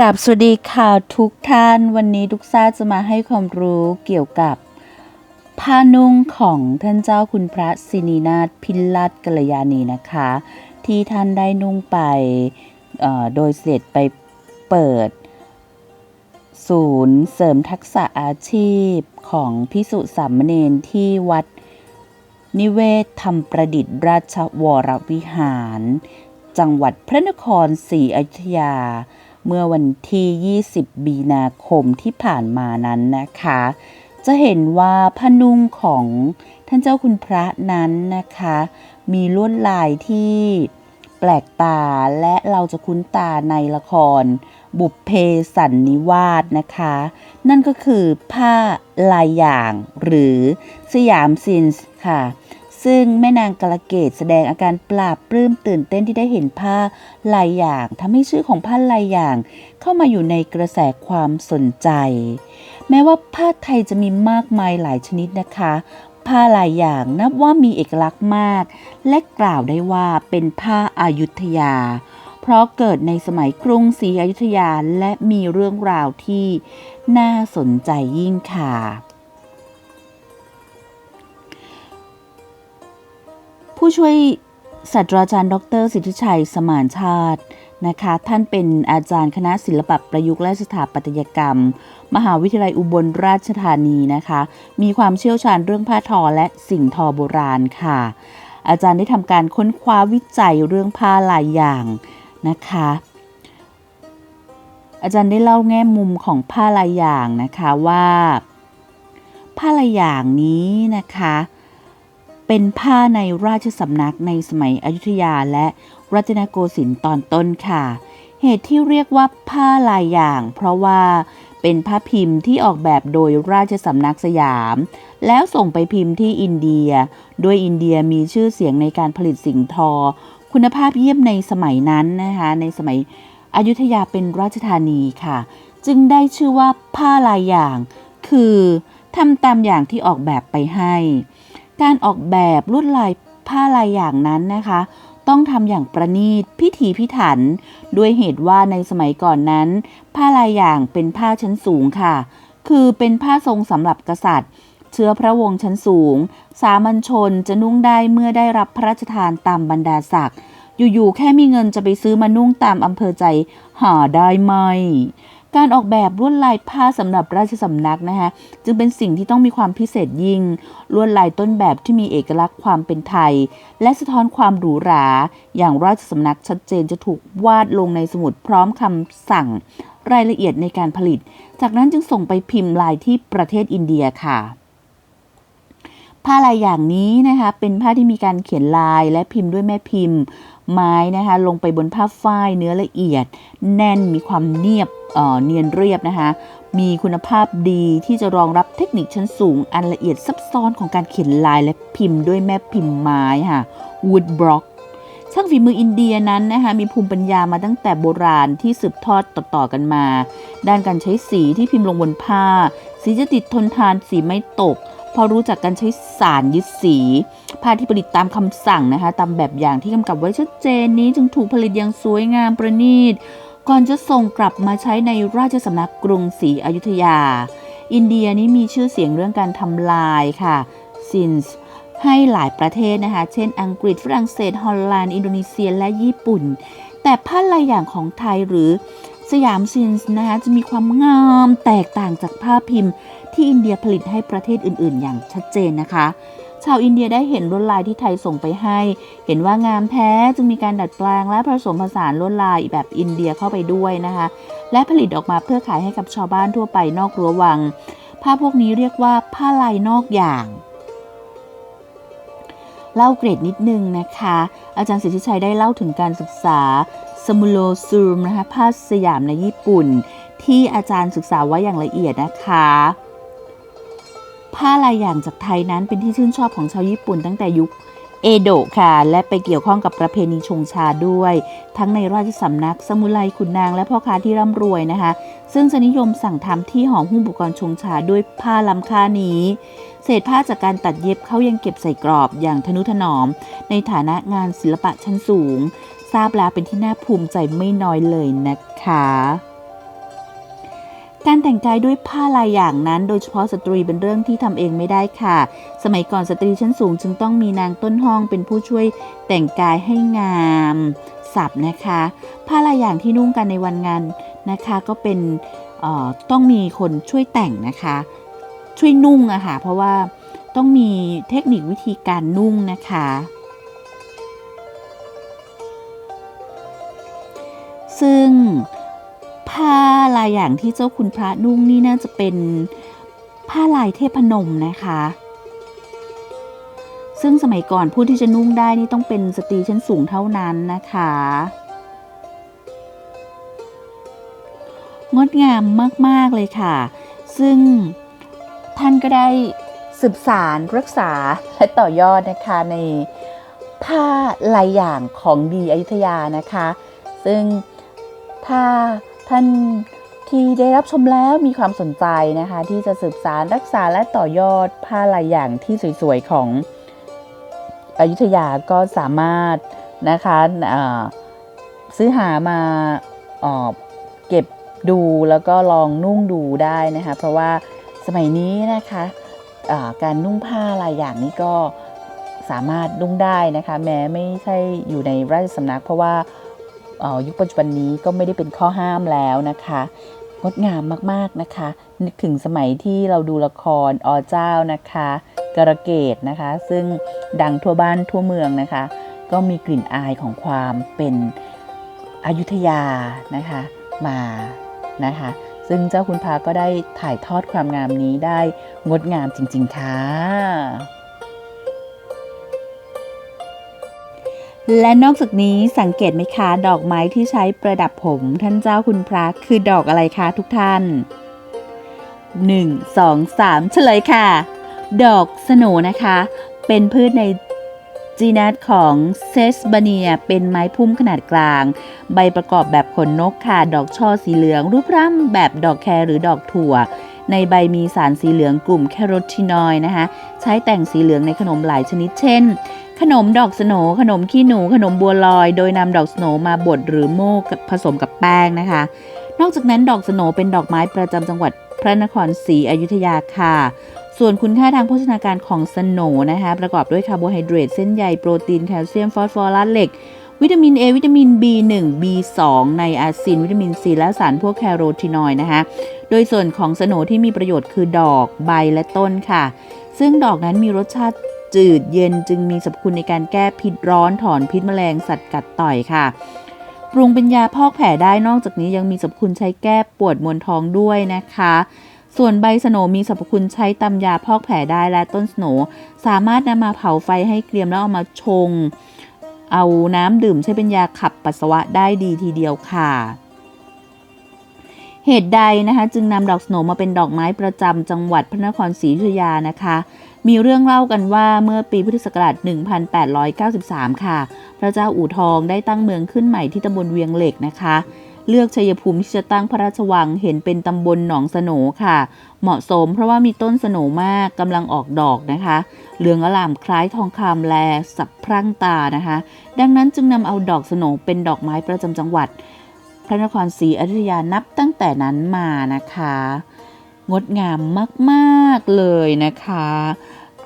กราบสวัสดีค่ะทุกท่าน วันนี้ทุกซ่าจะมาให้ความรู้เกี่ยวกับผ้านุ่งของท่านเจ้าคุณพระสินีนาถพิลัดกัลยาณีนะคะ ที่ท่านได้นุ่งไปโดยเสด็จไปเปิด ศูนย์เสริมทักษะอาชีพของพิสุสามเณรที่วัดนิเวศธรรมประดิษฐ์ราชวรวิหาร จังหวัดพระนครศรีอยุธยา เมื่อวันที่ 20 มีนาคมที่ผ่านมานั้นนะคะ จะเห็นว่าผ้านุ่งของท่านเจ้าคุณพระนั้นนะคะ มีลวดลายที่แปลกตาและเราจะคุ้นตาในละคร บุพเพสันนิวาสนะคะ นั่นก็คือผ้าลายอย่างหรือสยามซินส์ค่ะ ซึ่งแม่นางกาลเกตแสดงอาการปราบปลื้มตื่นเต้นที่ได้เห็นผ้าลายอย่างทำให้ชื่อของผ้าลายอย่าง เข้ามาอยู่ในกระแสความสนใจ แม้ว่าผ้าไทยจะมีมากมายหลายชนิดนะคะ ผ้าลายอย่างนับว่ามีเอกลักษณ์มาก และกล่าวได้ว่าเป็นผ้าอายุทยา เพราะเกิดในสมัยกรุงศรีอยุธยาและมีเรื่องราวที่น่าสนใจยิ่งค่ะ ผู้ช่วยศาสตราจารย์ ดร สิทธิชัย สมานชาตินะคะ ท่านเป็นอาจารย์คณะศิลปะประยุกต์และสถาปัตยกรรม มหาวิทยาลัยอุบลราชธานีนะคะ มีความเชี่ยวชาญเรื่องผ้าทอและสิ่งทอโบราณค่ะ อาจารย์ได้ทำการค้นคว้าวิจัยเรื่องผ้าหลายอย่างนะคะ อาจารย์ได้เล่าแง่มุมของผ้าลายอย่างนะคะว่า ผ้าลายอย่างนี้นะคะ เป็นผ้าในราชสำนักในสมัยอยุธยาและรัตนโกสินทร์ตอนต้นค่ะ เหตุที่เรียกว่าผ้าลายอย่าง เพราะว่าเป็นผ้าพิมพ์ที่ออกแบบโดยราชสำนักสยาม แล้วส่งไปพิมพ์ที่อินเดีย โดยอินเดียมีชื่อเสียงในการผลิตสิ่งทอ คุณภาพเยี่ยมในสมัยนั้นนะคะ ในสมัยอยุธยาเป็นราชธานีค่ะ จึงได้ชื่อว่าผ้าลายอย่าง คือทำตามอย่างที่ออกแบบไปให้ การออกแบบลวดลายผ้าลายอย่างนั้นนะคะ ต้องทำอย่างประณีตพิถีพิถัน ด้วยเหตุว่าในสมัยก่อนนั้น ผ้าลายอย่างเป็นผ้าชั้นสูงค่ะ คือเป็นผ้าทรงสำหรับกษัตริย์ เชื้อพระวงศ์ชั้นสูง สามัญชนจะนุ่งได้เมื่อได้รับพระราชทานตามบรรดาศักดิ์อยู่ๆแค่มีเงินจะไปซื้อมานุ่งตามอำเภอใจหาได้ไหม การออกแบบลวดลายผ้าสำหรับราชสำนักนะคะจึงเป็นสิ่งที่ต้องมีความพิเศษยิ่ง ลวดลายต้นแบบที่มีเอกลักษณ์ความเป็นไทย และสะท้อนความหรูหรา อย่างราชสำนักชัดเจนจะถูกวาดลงในสมุดพร้อมคำสั่งรายละเอียดในการผลิต จากนั้นจึงส่งไปพิมพ์ลายที่ประเทศอินเดียค่ะ ผ้าลายอย่างนี้นะคะเป็นผ้าที่มีการเขียนลายและพิมพ์ด้วยแม่พิมพ์ ไม้นะคะลงไปบนผ้าฝ้ายเนื้อละเอียด แน่นมีความเนียบเอ่อเนียนเรียบนะคะ มีคุณภาพดีที่จะรองรับเทคนิคชั้นสูง อันละเอียดซับซ้อนของการเขียนลายและพิมพ์ด้วยแม่พิมพ์ไม้ค่ะ wood block ช่างฝีมืออินเดียนั้นนะคะมีภูมิปัญญามาตั้งแต่โบราณที่สืบทอดต่อๆกันมา ด้านการใช้สีที่พิมพ์ลงบนผ้า สีจะติดทนทานสีไม่ตก พอรู้จักการใช้สารยึดสีผ้าที่ผลิตตามคำสั่งนะคะ ตามแบบอย่างที่กำกับไว้ชัดเจนนี้จึงถูกผลิตอย่างสวยงามประณีต ก่อนจะส่งกลับมาใช้ในราชสำนักกรุงศรีอยุธยา อินเดียนี้มีชื่อเสียงเรื่องการทำลายค่ะซินส์ให้หลายประเทศนะคะ เช่น อังกฤษ ฝรั่งเศส ฮอลแลนด์ อินโดนีเซีย และญี่ปุ่น แต่ผ้าลายอย่างของไทยหรือ สยามซินส์นะคะจะมีความงามแตกต่างจากผ้าพิมพ์ ที่อินเดียผลิตให้ประเทศอื่น ๆ อย่างชัดเจนนะคะ ชาวอินเดียได้เห็นลวดลายที่ไทยส่งไปให้ เห็นว่างามแท้จึงมีการดัดแปลงและผสมผสานลวดลายแบบอินเดียเข้าไปด้วยนะคะ และผลิตออกมาเพื่อขายให้กับชาวบ้านทั่วไปนอกรั้ววัง ผ้าพวกนี้เรียกว่าผ้าลายนอกอย่าง เล่าเกรดนิดนึงนะคะ อาจารย์สิทธิชัยได้เล่าถึงการศึกษาสมุโลซูมนะคะผ้าสยามในญี่ปุ่น ที่อาจารย์ศึกษาไว้อย่างละเอียดนะคะผ้าลายอย่างจากไทยนั้นเป็นที่ชื่นชอบของชาวญี่ปุ่นตั้งแต่ยุค เอโดะค่ะ และไปเกี่ยวข้องกับประเพณีชงชาด้วย ทั้งในราชสำนัก สมุไรขุนนางและพ่อค้าที่ร่ำรวยนะคะ ซึ่งจะนิยมสั่งทำที่หอหุ้มอุปกรณ์ชงชาด้วยผ้าล้ำค่านี้ เศษผ้าจากการตัดเย็บเขายังเก็บใส่กรอบอย่างทนุถนอม ในฐานะงานศิลปะชั้นสูง ทราบแล้วเป็นที่น่าภูมิใจไม่น้อยเลยนะคะ การแต่งกายด้วยผ้าลายอย่างนั้น โดยเฉพาะสตรีเป็นเรื่องที่ทำเองไม่ได้ค่ะ สมัยก่อนสตรีชั้นสูงจึงต้องมีนางต้นห้องเป็นผู้ช่วยแต่งกายให้งามสับนะคะ ผ้าลายอย่างที่นุ่งกันในวันงานนะคะ ก็เป็นต้องมีคนช่วยแต่งนะคะ ช่วยนุ่งอะค่ะเพราะว่าต้องมีเทคนิควิธีการนุ่งนะคะซึ่ง ผ้าลายอย่างที่เจ้าคุณพระนุ่งนี่น่าจะเป็นผ้าลายเทพนมนะคะ ซึ่งสมัยก่อนผู้ที่จะนุ่งได้นี่ต้องเป็นสตรีชั้นสูงเท่านั้นนะคะ งดงามมาก ๆ เลยค่ะ ซึ่งท่านก็ได้สืบสารรักษาและต่อยอดนะคะในผ้าลายอย่างของดีอยุธยานะคะ ซึ่งถ้า ท่านที่ได้รับชมแล้วมีความสนใจนะคะ ที่จะสืบสารรักษาและต่อยอดผ้าลายอย่างที่สวยๆของอยุธยาก็สามารถนะคะซื้อหามาเก็บดูแล้วก็ลองนุ่งดูได้นะคะ เพราะว่าสมัยนี้นะคะการนุ่งผ้าลายอย่างนี้ก็สามารถนุ่งได้นะคะ แม้ไม่ใช่อยู่ในราชสำนัก เพราะว่า ยุคปัจจุบันนี้ก็ไม่ได้เป็นข้อห้ามแล้วนะคะ งดงามมากๆนะคะ นึกถึงสมัยที่เราดูละครอเจ้านะคะกระเกตนะคะ ซึ่งดังทั่วบ้านทั่วเมืองนะคะ ก็มีกลิ่นอายของความเป็นอยุธยานะคะมานะคะ ซึ่งเจ้าคุณพาก็ได้ถ่ายทอดความงามนี้ได้งดงามจริง ๆ ค่ะ และนอกจากนี้สังเกตไหมคะ ดอกไม้ที่ใช้ประดับผมท่านเจ้าคุณพระคือดอกอะไรคะทุกท่าน 1 2 3 เฉลยค่ะ ดอกสโหนนะคะ เป็นพืชในจีนัสของเซสบาเนียเป็นไม้พุ่มขนาดกลาง ใบประกอบแบบขนนกค่ะดอกช่อสีเหลือง รูปร่ำแบบดอกแครหรือดอกถั่ว ในใบมีสารสีเหลืองกลุ่มแคโรทีนอยด์นะคะ ใช้แต่งสีเหลืองในขนมหลายชนิดเช่น ขนมดอกสโหนขนมขี้หนู ขนมบัวลอย โดยนำดอกสโหนมาบดหรือโม่กับผสมกับแป้งนะคะ นอกจากนั้นดอกสโหนเป็นดอกไม้ประจำจังหวัดพระนครศรีอยุธยาค่ะ ส่วนคุณค่าทางโภชนาการของสโหนนะคะ ประกอบด้วยคาร์โบไฮเดรตเส้นใยโปรตีนแคลเซียมฟอสฟอรัสเหล็ก วิตามิน A วิตามิน B1 B2 ในอาซิน วิตามิน C และสารพวกแคโรทีนอยด์นะคะ โดยส่วนของสโหนที่มีประโยชน์คือดอกใบและต้นค่ะ ซึ่งดอกนั้นมีรสชาติ จืดเย็นจึงมีสรรพคุณในการแก้พิษร้อนถอนพิษแมลงสัตว์กัดต่อยค่ะ ปรุงเป็นยาพอกแผลได้นอกจากนี้ยังมีสรรพคุณใช้แก้ปวดมวนท้องด้วยนะคะ ส่วนใบสโนมีสรรพคุณใช้ตำยาพอกแผลได้และต้นสโนสามารถนำมาเผาไฟให้เกรียมแล้วเอามาชง เอาน้ำดื่มใช้เป็นยาขับปัสสาวะได้ดีทีเดียวค่ะเหตุใดนะคะจึงนำดอกสโนมาเป็นดอกไม้ประจำจังหวัดพระนครศรีอยุธยานะคะ มีเรื่องเล่ากันว่าเมื่อปีพุทธศักราช 1893 ค่ะ พระเจ้าอู่ทองได้ตั้งเมืองขึ้นใหม่ที่ตำบลเวียงเหล็กนะคะ เลือกชัยภูมิที่จะตั้งพระราชวังเห็นเป็นตำบลหนองสโหนค่ะ เหมาะสมเพราะว่ามีต้นสโหนมากกำลังออกดอกนะคะ เหลืองอลามคล้ายทองคำแลสับพรั่งตานะคะ ดังนั้นจึงนำเอาดอกสโหนเป็นดอกไม้ประจำจังหวัด พระนครศรีอยุธยานับตั้งแต่นั้นมานะคะงดงามมาก ๆ เลยนะคะ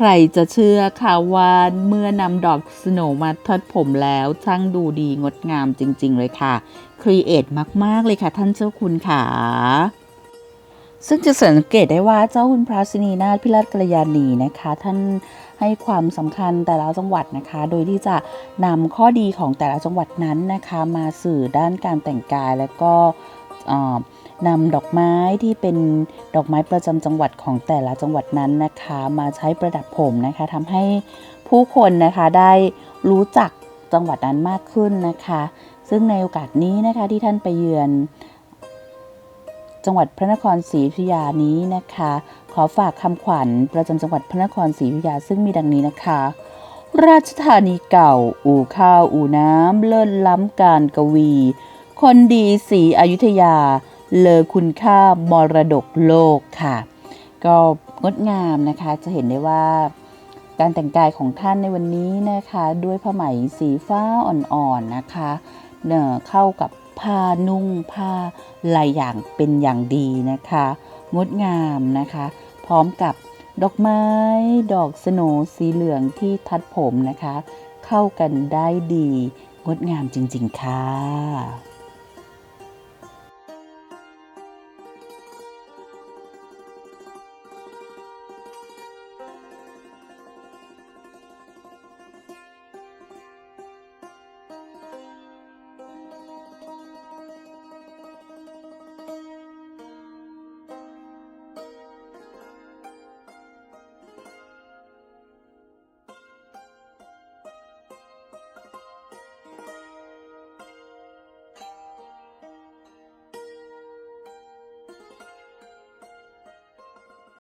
ใครจะเชื่อค่ะว่าเมื่อนำดอกสโนมาทัดผมแล้วช่างดูดีงดงามจริง ๆ เลยค่ะ ครีเอทมาก ๆ เลยค่ะท่านเจ้าคุณค่ะ ซึ่งจะสังเกตได้ว่าเจ้าคุณพระสินีนาถพิรัตกัลยาณีนะคะ ท่านให้ความสำคัญแต่ละจังหวัดนะคะ โดยที่จะนำข้อดีของแต่ละจังหวัดนั้นนะคะ มาสื่อด้านการแต่งกายแล้วก็ นำดอกไม้ที่เป็นดอกไม้ประจำจังหวัดของแต่ละจังหวัดนั้นนะคะ มาใช้ประดับผมนะคะทำให้ผู้คนนะคะได้รู้จักจังหวัดนั้นมากขึ้นนะคะ ซึ่งในโอกาสนี้นะคะที่ท่านไปเยือน จังหวัดพระนครศรีอยุธยานี้นะคะ ขอฝากคำขวัญประจำจังหวัดพระนครศรีอยุธยาซึ่งมีดังนี้นะคะ ราชธานีเก่า อู่ข้าว อู่น้ำเลิศล้ำการกวี คนดีศรีอยุธยา เลอคุณค่ามรดกโลกค่ะ ก็งดงามนะคะจะเห็นได้ว่าการแต่งกายของท่านในวันนี้นะคะ ด้วยผ้าไหมสีฟ้าอ่อนๆนะคะเนอเข้ากับผ้านุ่งผ้าลายอย่างเป็นอย่างดีนะคะ งดงามนะคะ พร้อมกับดอกไม้ ดอกสโนสีเหลืองที่ทัดผมนะคะ เข้ากันได้ดี งดงามจริง ๆ ค่ะ